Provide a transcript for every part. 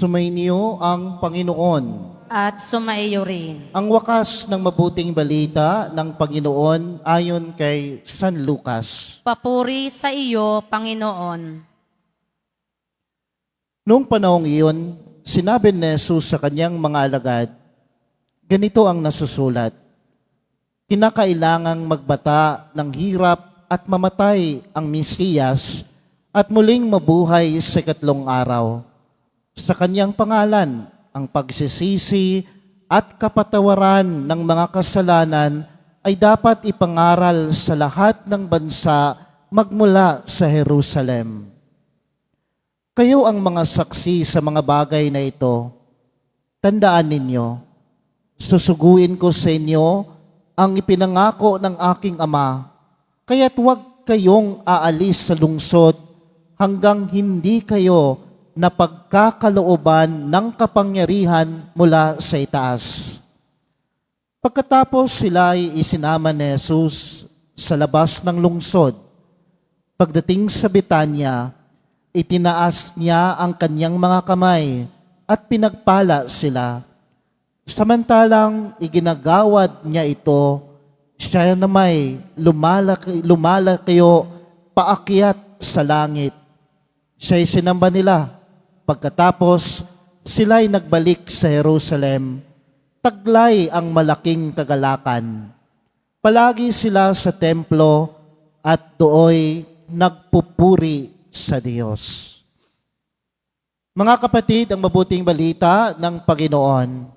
Sumainyo ang Panginoon. at sumaiyo rin. Ang wakas ng mabuting balita ng Panginoon ayon kay San Lucas. Papuri sa iyo, Panginoon. Noong panahong iyon, sinabi ni Jesus sa kanyang mga alagad, ganito ang nasusulat, Kinakailangang magbata ng hirap at mamatay ang Mesiyas at muling mabuhay sa ikatlong araw. Sa kanyang pangalan, ang pagsisisi at kapatawaran ng mga kasalanan ay dapat ipangaral sa lahat ng bansa magmula sa Jerusalem. Kayo ang mga saksi sa mga bagay na ito. Tandaan ninyo, susuguin ko sa inyo ang ipinangako ng aking ama, kaya't huwag kayong aalis sa lungsod hanggang hindi kayo na pagkakalooban ng kapangyarihan mula sa itaas. Pagkatapos sila ay isinama ni Jesus sa labas ng lungsod. Pagdating sa Betanya, itinaas niya ang kanyang mga kamay at pinagpala sila. Samantalang iginagawad niya ito, siya na may lumalaki, lumalakiyo paakyat sa langit. Siya'y sinamba nila. Pagkatapos, sila'y nagbalik sa Jerusalem. Taglay ang malaking kagalakan. Palagi sila sa templo at dooy nagpupuri sa Diyos. Mga kapatid, ang mabuting balita ng Panginoon.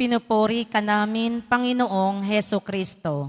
Pinupuri ka namin, Panginoong Heso Kristo.